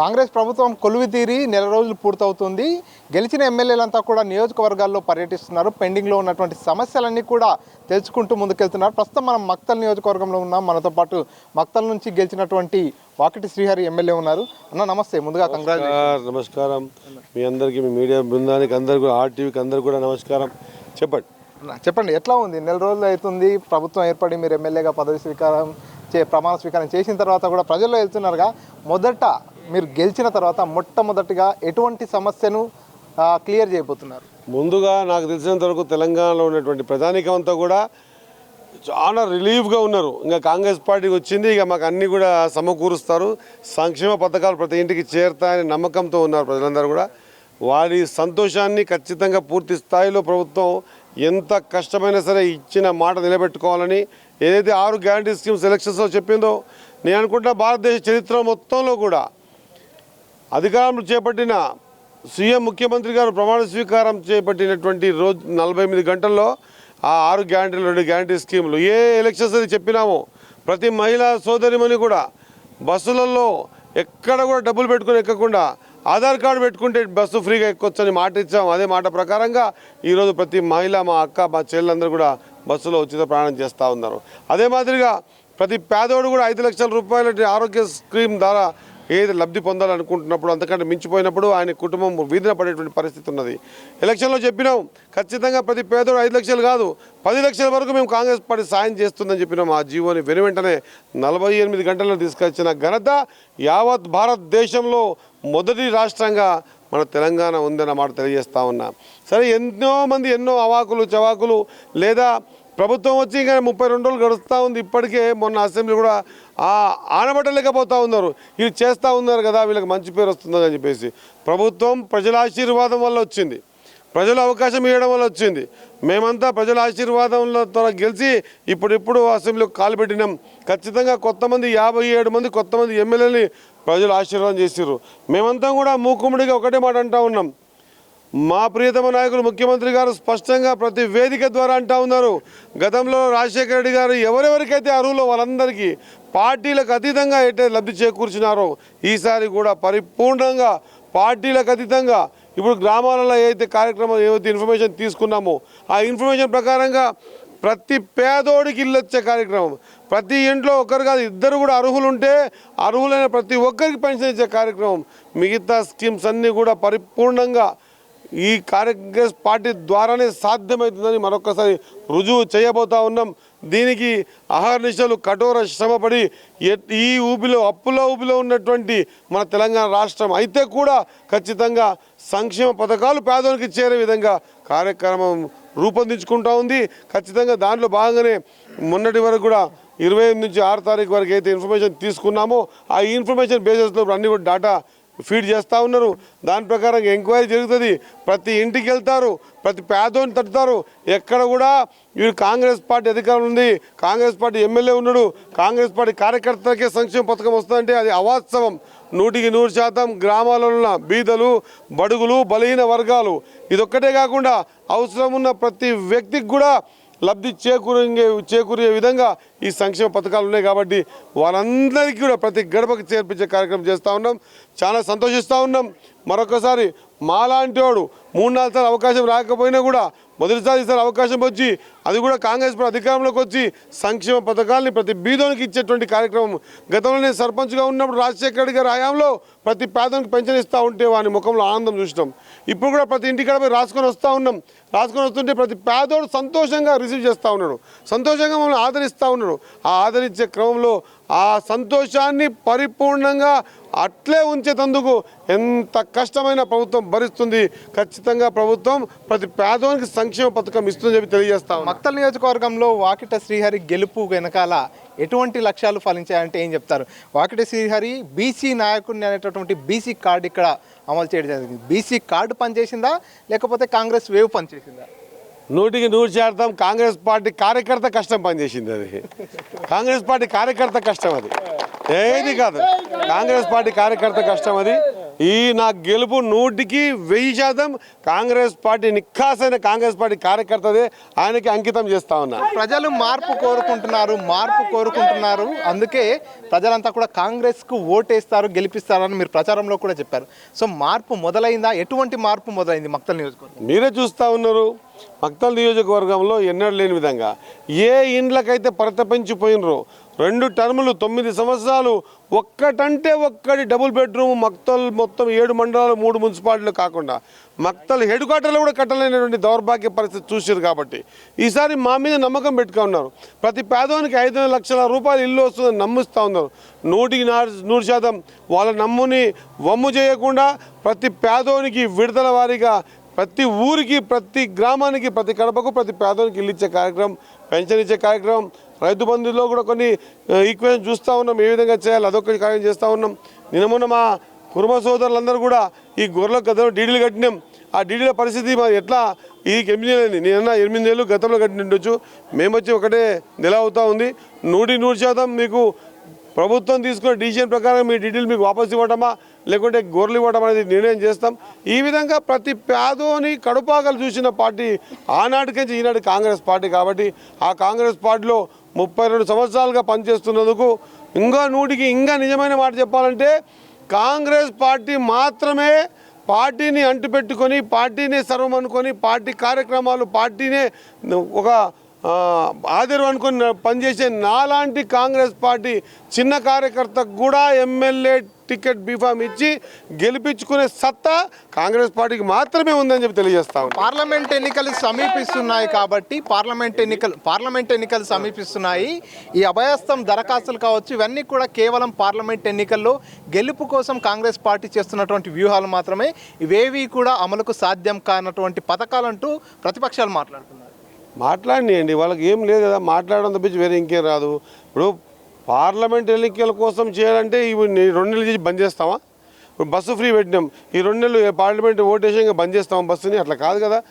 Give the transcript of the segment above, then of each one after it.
కాంగ్రెస్ ప్రభుత్వం కొలువి తీరి నెల రోజులు పూర్తవుతుంది. గెలిచిన ఎమ్మెల్యేలంతా కూడా నియోజకవర్గాల్లో పర్యటిస్తున్నారు. పెండింగ్లో ఉన్నటువంటి సమస్యలన్నీ కూడా తెలుసుకుంటూ ముందుకెళ్తున్నారు. ప్రస్తుతం మనం మక్తల్ నియోజకవర్గంలో ఉన్నాం. మనతో పాటు మక్తల్ నుంచి గెలిచినటువంటి వాకిటి శ్రీహరి ఎమ్మెల్యే ఉన్నారు. అన్న నమస్తే. ముందుగా కంగ్రాచులేషన్ నమస్కారం, మీ అందరికీ మీ మీడియా బృందానికి అందరు కూడా ఆర్టీవీకి అందరు కూడా నమస్కారం. చెప్పండి. చెప్పండి ఎట్లా ఉంది? నెల రోజులు అవుతుంది. ప్రభుత్వం ఏర్పడి మీరు ఎమ్మెల్యేగా పదవి స్వీకారం చే ప్రమాణ స్వీకారం చేసిన తర్వాత కూడా ప్రజల్లో వెళ్తున్నారుగా. మొదట మీరు గెలిచిన తర్వాత మొట్టమొదటిగా ఎటువంటి సమస్యను క్లియర్ చేయబోతున్నారు? ముందుగా నాకు తెలిసినంత వరకు తెలంగాణలో ఉన్నటువంటి ప్రధానికమంతా కూడా చాలా రిలీఫ్గా ఉన్నారు. ఇంకా కాంగ్రెస్ పార్టీకి వచ్చింది ఇక మాకు అన్నీ కూడా సమకూరుస్తారు. సంక్షేమ పథకాలు ప్రతి ఇంటికి చేరుతాయని నమ్మకంతో ఉన్నారు ప్రజలందరూ కూడా. వారి సంతోషాన్ని ఖచ్చితంగా పూర్తి స్థాయిలో ప్రభుత్వం ఎంత కష్టమైనా సరే ఇచ్చిన మాట నిలబెట్టుకోవాలని ఏదైతే ఆరు గ్యారంటీ స్కీమ్స్ ఎలక్షన్స్లో చెప్పిందో నేను అనుకుంటున్నా భారతదేశ చరిత్ర మొత్తంలో కూడా అధికారంలో చేపట్టిన సీఎం ముఖ్యమంత్రి గారు ప్రమాణ స్వీకారం చేపట్టినటువంటి రోజు నలభై ఎనిమిది గంటల్లో ఆ ఆరు గ్యారంటీలు రెండు గ్యారంటీ స్కీములు ఏ ఎలక్షన్స్ అని చెప్పినామో ప్రతి మహిళా సోదరిమని కూడా బస్సులలో ఎక్కడ కూడా డబ్బులు పెట్టుకుని ఎక్కకుండా ఆధార్ కార్డు పెట్టుకుంటే బస్సు ఫ్రీగా ఎక్కొచ్చని మాట ఇచ్చాం. అదే మాట ప్రకారంగా ఈరోజు ప్రతి మహిళ మా అక్క మా చెల్లెలందరూ కూడా బస్సులో ఉచిత ప్రయాణం చేస్తూ ఉన్నారు. అదే మాదిరిగా ప్రతి పేదోడు కూడా ఐదు లక్షల రూపాయల ఆరోగ్య స్కీమ్ ద్వారా ఏది లబ్ధి పొందాలనుకుంటున్నప్పుడు అంతకంటే మించిపోయినప్పుడు ఆయన కుటుంబం వీధిన పడేటువంటి పరిస్థితి ఉన్నది. ఎలక్షన్లో చెప్పినాం ఖచ్చితంగా ప్రతి పేదోడు ఐదు లక్షలు కాదు పది లక్షల వరకు మేము కాంగ్రెస్ పార్టీ సాయం చేస్తుందని చెప్పినాం. ఆ జీవోని వెను వెంటనే నలభై ఎనిమిది గంటల్లో తీసుకొచ్చిన ఘనత యావత్ భారతదేశంలో మొదటి రాష్ట్రంగా మన తెలంగాణ ఉందన్న మాట తెలియజేస్తా ఉన్నా. సరే ఎన్నో మంది ఎన్నో అవాకులు చవాకులు లేదా ప్రభుత్వం వచ్చి ఇంకా ముప్పై రెండు రోజులు గడుస్తూ ఉంది. ఇప్పటికే మొన్న అసెంబ్లీ కూడా ఆనబట్టలేకపోతూ ఉన్నారు. ఇది చేస్తూ ఉన్నారు కదా వీళ్ళకి మంచి పేరు వస్తుందని చెప్పేసి. ప్రభుత్వం ప్రజల ఆశీర్వాదం వల్ల వచ్చింది. ప్రజల అవకాశం ఇవ్వడం వల్ల వచ్చింది. మేమంతా ప్రజల ఆశీర్వాదం ద్వారా గెలిచి ఇప్పుడిప్పుడు అసెంబ్లీకి కాలు పెట్టినాం. ఖచ్చితంగా కొత్త మంది యాభై ఏడు మంది కొత్త మంది ఎమ్మెల్యేని ప్రజలు ఆశీర్వాదం చేసిర్రు. మేమంతా కూడా మూకుమ్మడిగా ఒకటే మాట అంటూ ఉన్నాం. మా ప్రియతమ నాయకులు ముఖ్యమంత్రి గారు స్పష్టంగా ప్రతి వేదిక ద్వారా అంటా ఉన్నారు. గతంలో రాజశేఖర రెడ్డి గారు ఎవరెవరికైతే అర్హులో వాళ్ళందరికీ పార్టీలకు అతీతంగా అయితే లబ్ధి చేకూర్చున్నారో ఈసారి కూడా పరిపూర్ణంగా పార్టీలకు అతీతంగా ఇప్పుడు గ్రామాలలో ఏదైతే కార్యక్రమం ఏవైతే ఇన్ఫర్మేషన్ తీసుకున్నామో ఆ ఇన్ఫర్మేషన్ ప్రకారంగా ప్రతి పేదోడికి ఇల్లు వచ్చే కార్యక్రమం ప్రతి ఇంట్లో ఒకరు కాదు ఇద్దరు కూడా అర్హులు ఉంటే అర్హులైన ప్రతి ఒక్కరికి పెన్షన్ ఇచ్చే కార్యక్రమం మిగతా స్కీమ్స్ అన్నీ కూడా పరిపూర్ణంగా ఈ కాంగ్రెస్ పార్టీ ద్వారానే సాధ్యమవుతుందని మరొకసారి రుజువు చేయబోతా ఉన్నాం. దీనికి అహర్నిశలు కఠోర శ్రమపడి ఈ ఊపిలో అప్పుల ఊపిలో ఉన్నటువంటి మన తెలంగాణ రాష్ట్రం అయితే కూడా ఖచ్చితంగా సంక్షేమ పథకాలు పేదోనికి చేరే విధంగా కార్యక్రమం రూపొందించుకుంటా ఉంది. ఖచ్చితంగా దాంట్లో భాగంగానే మొన్నటి వరకు కూడా ఇరవై నుంచి ఆరు తారీఖు వరకు అయితే ఇన్ఫర్మేషన్ తీసుకున్నామో. ఆ ఇన్ఫర్మేషన్ బేసిస్లో అన్ని కూడా డాటా ఫీడ్ చేస్తూ ఉన్నారు. దాని ప్రకారం ఎంక్వైరీ జరుగుతుంది. ప్రతి ఇంటికి వెళ్తారు. ప్రతి పేదోని తట్టుతారు. ఎక్కడ కూడా వీరు కాంగ్రెస్ పార్టీ అధికారం ఉంది. కాంగ్రెస్ పార్టీ ఎమ్మెల్యే ఉన్నాడు. కాంగ్రెస్ పార్టీ కార్యకర్తలకే సంక్షేమ పథకం వస్తుందంటే అది అవాస్తవం. నూటికి నూరు శాతం గ్రామాలలో ఉన్న బీదలు బడుగులు బలహీన వర్గాలు. ఇదొక్కటే కాకుండా అవసరం ఉన్న ప్రతి వ్యక్తికి కూడా లబ్ధి చేకూరే చేకూరే విధంగా ఈ సంక్షేమ పథకాలు ఉన్నాయి కాబట్టి వాళ్ళందరికీ కూడా ప్రతి గడపకు చేర్పించే కార్యక్రమం చేస్తూ ఉన్నాం. చాలా సంతోషిస్తూ ఉన్నాం. మరొకసారి మాలాంటి వాడు మూడు నాలుగు సార్లు అవకాశం రాకపోయినా కూడా మొదటిసారి ఈసారి అవకాశం వచ్చి అది కూడా కాంగ్రెస్ అధికారంలోకి వచ్చి సంక్షేమ పథకాల్ని ప్రతి బీదోనికి ఇచ్చేటువంటి కార్యక్రమం. గతంలో నేను సర్పంచ్గా ఉన్నప్పుడు రాజశేఖర రెడ్డి గారి హయాంలో ప్రతి పేదనికి పెన్షన్ ఇస్తూ ఉంటే వాని ముఖంలో ఆనందం చూసినాం. ఇప్పుడు కూడా ప్రతి ఇంటికాడ పోయి రాసుకొని వస్తూ ఉన్నాం. రాసుకొని వస్తుంటే ప్రతి పేదోడు సంతోషంగా రిసీవ్ చేస్తూ ఉన్నాడు. సంతోషంగా మమ్మల్ని ఆదరిస్తూ ఉన్నాడు. ఆ ఆదరించే క్రమంలో ఆ సంతోషాన్ని పరిపూర్ణంగా అట్లే ఉంచేటందుకు ఎంత కష్టమైన ప్రభుత్వం భరిస్తుంది. ఖచ్చితంగా ప్రభుత్వం ప్రతి పేదవానికి సంక్షేమ పథకం ఇస్తుందని చెప్పి తెలియజేస్తాం మక్తల్ నియోజకవర్గంలో వాకిట శ్రీహరి గెలుపు వెనకాల ఎటువంటి లక్ష్యాలు ఫలించాయంటే ఏం చెప్తారు? వాకిట శ్రీహరి బీసీ నాయకుడిని అనేటటువంటి బీసీ కార్డు ఇక్కడ అమలు చేయడం జరిగింది. బీసీ కార్డు పనిచేసిందా? లేకపోతే కాంగ్రెస్ వేవ్ పనిచేసిందా? నూటికి నూరు శాతం కాంగ్రెస్ పార్టీ కార్యకర్త కష్టం పనిచేసింది అది. కాంగ్రెస్ పార్టీ కార్యకర్త కష్టం అది. ఏది కాదు. కాంగ్రెస్ పార్టీ కార్యకర్త కష్టం అది. ఈ నా గెలుపు నూటికి వెయ్యి శాతం కాంగ్రెస్ పార్టీ నిఖాసైన కాంగ్రెస్ పార్టీ కార్యకర్తదే ఆయనకి అంకితం చేస్తా ఉన్నా. ప్రజలు మార్పు కోరుకుంటున్నారు మార్పు కోరుకుంటున్నారు. అందుకే ప్రజలంతా కూడా కాంగ్రెస్కు ఓటేస్తారు గెలిపిస్తారని మీరు ప్రచారంలో కూడా చెప్పారు. సో మార్పు మొదలైందా? ఎటువంటి మార్పు మొదలైంది మక్తల్ నియోజకవర్గం మీరే చూస్తూ ఉన్నారు. మక్తల్ నియోజకవర్గంలో ఎన్నడూ లేని విధంగా ఏ ఇండ్లకైతే పరితపించిపోయినరో రెండు టర్ములు తొమ్మిది సంవత్సరాలు ఒక్కటంటే ఒక్కటి డబుల్ బెడ్రూమ్ మక్తల్ మొత్తం ఏడు మండలాలు మూడు మున్సిపాలిటీలు కాకుండా. మక్తల్ హెడ్ క్వార్టర్లు కూడా కట్టలేనటువంటి దౌర్భాగ్య పరిస్థితి చూసారు కాబట్టి. ఈసారి మా మీద నమ్మకం పెట్టుకున్నారు ప్రతి పేదవానికి ఐదు లక్షల రూపాయలు ఇల్లు వస్తుందని నమ్మిస్తూ ఉన్నారు. నూటికి నూరు శాతం వాళ్ళ నమ్ముని వమ్ము చేయకుండా ప్రతి పేదోనికి విడుదల వారీగా ప్రతి ఊరికి ప్రతి గ్రామానికి ప్రతి కడపకు ప్రతి పేదోనికి ఇల్లు ఇచ్చే కార్యక్రమం పెన్షన్ ఇచ్చే కార్యక్రమం రైతు బంధులో కూడా కొన్ని ఈక్వెన్స్ చూస్తూ ఉన్నాం. ఏ విధంగా చేయాలి అదొక కార్యం చేస్తూ ఉన్నాం. నిన్న మా కుటుంబ సోదరులందరూ కూడా ఈ గొర్రెల గతంలో డీడీలు కట్టినాం. ఆ డీడీల పరిస్థితి మరి ఎట్లా? ఈ ఎనిమిది నెలలు నేను ఎనిమిది నెలలు గతంలో కట్టి ఉండొచ్చు మేము వచ్చి ఒకటే నెల అవుతా ఉంది. నూటి నూరు శాతం మీకు ప్రభుత్వం తీసుకున్న డిసిషన్ ప్రకారం మీ డీటెయిల్ మీకు వాపసు ఇవ్వడమా లేకుంటే గొర్రెలు ఇవ్వటం అనేది నిర్ణయం చేస్తాం. ఈ విధంగా ప్రతి పేదోని కడుపాకలు చూసిన పార్టీ ఆనాటికే ఈనాటి కాంగ్రెస్ పార్టీ కాబట్టి ఆ కాంగ్రెస్ పార్టీలో ముప్పై రెండు సంవత్సరాలుగా పనిచేస్తున్నందుకు ఇంకా నూటికి ఇంకా నిజమైన మాట చెప్పాలంటే కాంగ్రెస్ పార్టీ మాత్రమే పార్టీని అంటుపెట్టుకొని పార్టీనే సర్వం అనుకొని పార్టీ కార్యక్రమాలు పార్టీనే ఒక ఆ, అనుకుని పనిచేసే నాలాంటి కాంగ్రెస్ పార్టీ చిన్న కార్యకర్తకు కూడా ఎమ్మెల్యే టికెట్ బీఫామ్ ఇచ్చి గెలిపించుకునే సత్తా కాంగ్రెస్ పార్టీకి మాత్రమే ఉందని చెప్పి తెలియజేస్తా. పార్లమెంట్ ఎన్నికలు సమీపిస్తున్నాయి కాబట్టి పార్లమెంట్ ఎన్నికలు పార్లమెంట్ ఎన్నికలు సమీపిస్తున్నాయి. ఈ అభయస్థం దరఖాస్తులు కావచ్చు ఇవన్నీ కూడా కేవలం పార్లమెంట్ ఎన్నికల్లో గెలుపు కోసం కాంగ్రెస్ పార్టీ చేస్తున్నటువంటి వ్యూహాలు మాత్రమే. ఇవేవి కూడా అమలుకు సాధ్యం కానటువంటి పథకాలంటూ ప్రతిపక్షాలు మాట్లాడుతున్నారు. మాట్లాడినాయండి వాళ్ళకి ఏం లేదు కదా మాట్లాడడం తప్పించి వేరే ఇంకేం రాదు. ఇప్పుడు పార్లమెంట్ ఎన్నికల కోసం చేయాలంటే ఇవి రెండు నెలలు చేసి బంద్ చేస్తామా ఇప్పుడు బస్సు ఫ్రీ పెట్టినాం. ఈ రెండు నెలలు పార్లమెంట్ ఓటేషన్ ఇంకా బంద్ చేస్తాం బస్సుని? అట్లా కాదు కదా.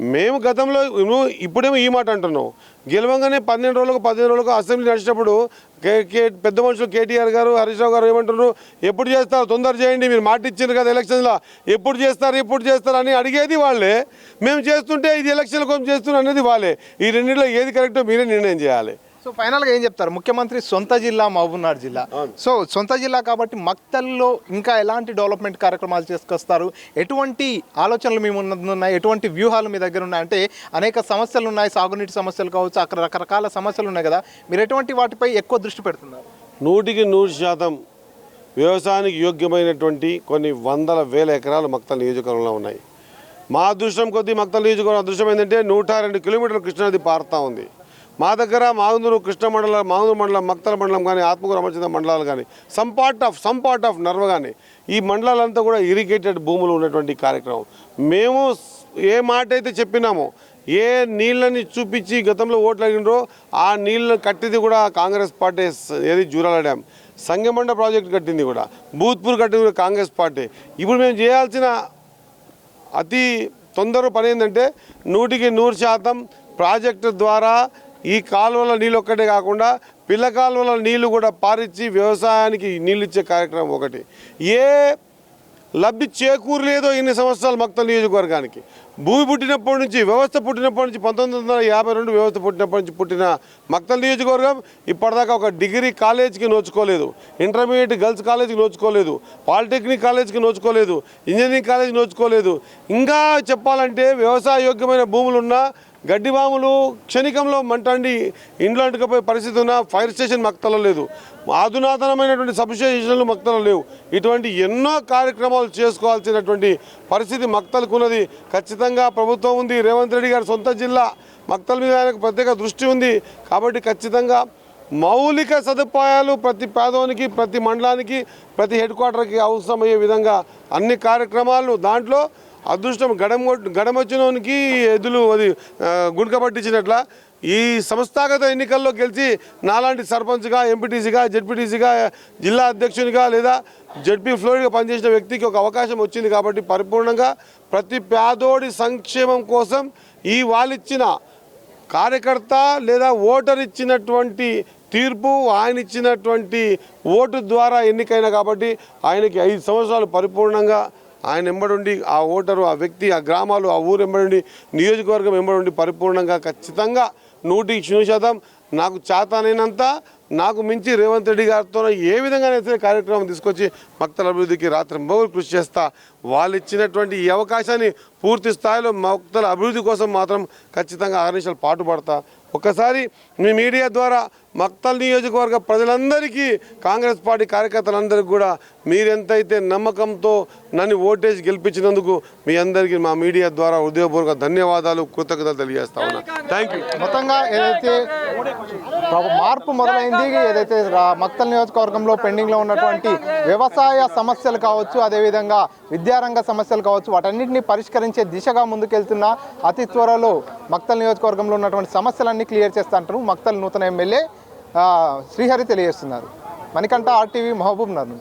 మేము గతంలో నువ్వు ఇప్పుడేమో ఈ మాట అంటున్నావు. గెలవంగానే పన్నెండు రోజులకు పదిహేను రోజులకు అసెంబ్లీ నడిచినప్పుడు కే కే పెద్ద మనుషులు కేటీఆర్ గారు హరీష్ రావు గారు ఏమంటున్నారు? ఎప్పుడు చేస్తారు? తొందర చేయండి. మీరు మాట ఇచ్చారు కదా ఎలక్షన్లో. ఎప్పుడు చేస్తారు? ఎప్పుడు చేస్తారు? అని అడిగేది వాళ్ళే. మేము చేస్తుంటే ఇది ఎలక్షన్ల కోసం చేస్తున్నారు అనేది వాళ్ళే. ఈ రెండింటిలో ఏది కరెక్టో మీరే నిర్ణయం చేయాలి. సో ఫైనల్గా ఏం చెప్తారు? ముఖ్యమంత్రి సొంత జిల్లా మహబూబ్నగర్ జిల్లా. సో సొంత జిల్లా కాబట్టి మక్తల్లో ఇంకా ఎలాంటి డెవలప్మెంట్ కార్యక్రమాలు చేసుకొస్తారు? ఎటువంటి ఆలోచనలు మీ ఉన్నాయి? ఎటువంటి వ్యూహాలు మీ దగ్గర ఉన్నాయి? అంటే అనేక సమస్యలు ఉన్నాయి. సాగునీటి సమస్యలు కావచ్చు అక్కడ రకరకాల సమస్యలు ఉన్నాయి కదా. మీరు ఎటువంటి వాటిపై ఎక్కువ దృష్టి పెడుతున్నారు? నూటికి నూరు శాతం వ్యవసాయానికి యోగ్యమైనటువంటి కొన్ని వందల వేల ఎకరాలు మక్తల్ నియోజకవర్గంలో ఉన్నాయి. మా అదృష్టం కొద్దీ మక్తల్ నియోజకవర్గం అదృష్టం ఏంటంటే నూట రెండు కిలోమీటర్ల కృష్ణానది పారుతూ ఉంది. మా దగ్గర మాగుందూరు కృష్ణ మండలం మాగుందూరు మండలం మక్తల మండలం కానీ ఆత్మకూరు అమర్చింద మండలాలు కానీ some part of some part of Narva కానీ ఈ మండలాలంతా కూడా ఇరిగేటెడ్ భూములు ఉన్నటువంటి కార్యక్రమం. మేము ఏ మాట అయితే చెప్పినామో ఏ నీళ్ళని చూపించి గతంలో ఓట్లు అడిగినరో ఆ నీళ్ళని కట్టింది కూడా కాంగ్రెస్ పార్టీ ఏది జూరాల డ్యామ్ సంగమండ ప్రాజెక్ట్ కట్టింది కూడా భూత్పూర్ కట్టింది కూడా కాంగ్రెస్ పార్టీ. ఇప్పుడు మేము చేయాల్సిన అతి తొందర పని ఏంటంటే నూటికి నూరు శాతం ప్రాజెక్టు ద్వారా ఈ కాలువల నీళ్ళు ఒక్కటే కాకుండా పిల్ల కాలువల నీళ్ళు కూడా పారిచ్చి వ్యవసాయానికి నీళ్ళు ఇచ్చే కార్యక్రమం ఒకటి. ఏ లబ్ధి చేకూరలేదో ఇన్ని సంవత్సరాలు మక్తల్ నియోజకవర్గానికి. భూమి పుట్టినప్పటి నుంచి వ్యవస్థ పుట్టినప్పటి నుంచి పంతొమ్మిది వందల యాభై రెండు వ్యవస్థ పుట్టినప్పటి నుంచి పుట్టిన మక్తల నియోజకవర్గం ఇప్పటిదాకా ఒక డిగ్రీ కాలేజీకి నోచుకోలేదు. ఇంటర్మీడియట్ గర్ల్స్ కాలేజీకి నోచుకోలేదు. పాలిటెక్నిక్ కాలేజీకి నోచుకోలేదు. Engineering college నోచుకోలేదు. ఇంకా చెప్పాలంటే వ్యవసాయ యోగ్యమైన భూములు గడ్డివాములు గడ్డి బాములు క్షణికంలో మంటండి. ఇండ్లు అంటుకపోయే పరిస్థితి ఉన్న ఫైర్ స్టేషన్ మక్తలో లేదు ఆధునాతనమైనటువంటి సబ్స్టేషన్లు మక్తలో లేవు. ఇటువంటి ఎన్నో కార్యక్రమాలు చేసుకోవాల్సినటువంటి పరిస్థితి మక్తలకు ఉన్నది ఖచ్చితంగా ప్రభుత్వం ఉంది. రేవంత్ రెడ్డి గారి సొంత జిల్లా. మక్తల మీద ఆయనకు ప్రత్యేక దృష్టి ఉంది. కాబట్టి ఖచ్చితంగా మౌలిక సదుపాయాలు ప్రతి పేదవానికి ప్రతి మండలానికి ప్రతి హెడ్ క్వార్టర్కి అవసరమయ్యే విధంగా అన్ని కార్యక్రమాలు దాంట్లో అదృష్టం గడం గడమొచ్చినోనికి ఎద్దులు అది గుణక పట్టించినట్ల ఈ సంస్థాగత ఎన్నికల్లో గెలిచి నాలాంటి సర్పంచ్గా ఎంపీటీసీగా జడ్పీటీసీగా జిల్లా అధ్యక్షునిగా లేదా జడ్పీ ఫ్లోర్గా పనిచేసిన వ్యక్తికి ఒక అవకాశం వచ్చింది కాబట్టి పరిపూర్ణంగా ప్రతి పేదోడి సంక్షేమం కోసం ఈ వాళ్ళిచ్చిన కార్యకర్త లేదా ఓటర్ ఇచ్చినటువంటి తీర్పు ఆయన ఇచ్చినటువంటి ఓటు ద్వారా ఎన్నికైన కాబట్టి ఆయనకి ఐదు సంవత్సరాలు పరిపూర్ణంగా ఆయన ఎంబడుండి ఆ ఓటరు ఆ వ్యక్తి ఆ గ్రామాలు ఆ ఊరు ఎంబడుండి నియోజకవర్గం ఎంబడుండి పరిపూర్ణంగా ఖచ్చితంగా నూటికి శూన్య శాతం నాకు చేతనైనంత నాకు మించి రేవంత్ రెడ్డి గారితో ఏ విధంగానైతే కార్యక్రమం తీసుకొచ్చి మక్తల అభివృద్ధికి రాత్రి బౌలు కృషి చేస్తా. వాళ్ళు ఇచ్చినటువంటి ఈ అవకాశాన్ని పూర్తి స్థాయిలో భక్తుల అభివృద్ధి కోసం మాత్రం ఖచ్చితంగా ఆర్నిషాలు పాటుపడతా ఒక్కసారి మీ మీడియా ద్వారా మక్తల్ నియోజకవర్గ ప్రజలందరికీ కాంగ్రెస్ పార్టీ కార్యకర్తలందరికీ కూడా మీరెంతైతే నమ్మకంతో నన్ను ఓటేసి గెలిపించినందుకు మీ అందరికీ మా మీడియా ద్వారా హృదయపూర్వక ధన్యవాదాలు కృతజ్ఞతలు తెలియజేస్తా ఉన్నా. థ్యాంక్ యూ మొత్తంగా ఏదైతే ఒక మార్పు మొదలైంది ఏదైతే మక్తల్ నియోజకవర్గంలో పెండింగ్లో ఉన్నటువంటి వ్యవసాయ సమస్యలు కావచ్చు అదేవిధంగా విద్యారంగ సమస్యలు కావచ్చు వాటన్నింటినీ పరిష్కరించే దిశగా ముందుకెళ్తున్న అతి త్వరలో మక్తల్ నియోజకవర్గంలో ఉన్నటువంటి సమస్యలన్నీ క్లియర్ చేస్తా అంటారు. మక్తల్ నూతన ఎమ్మెల్యే శ్రీహరి తెలియజేస్తున్నారు. మణికంఠ ఆర్టీవీ మహబూబ్ నగర్.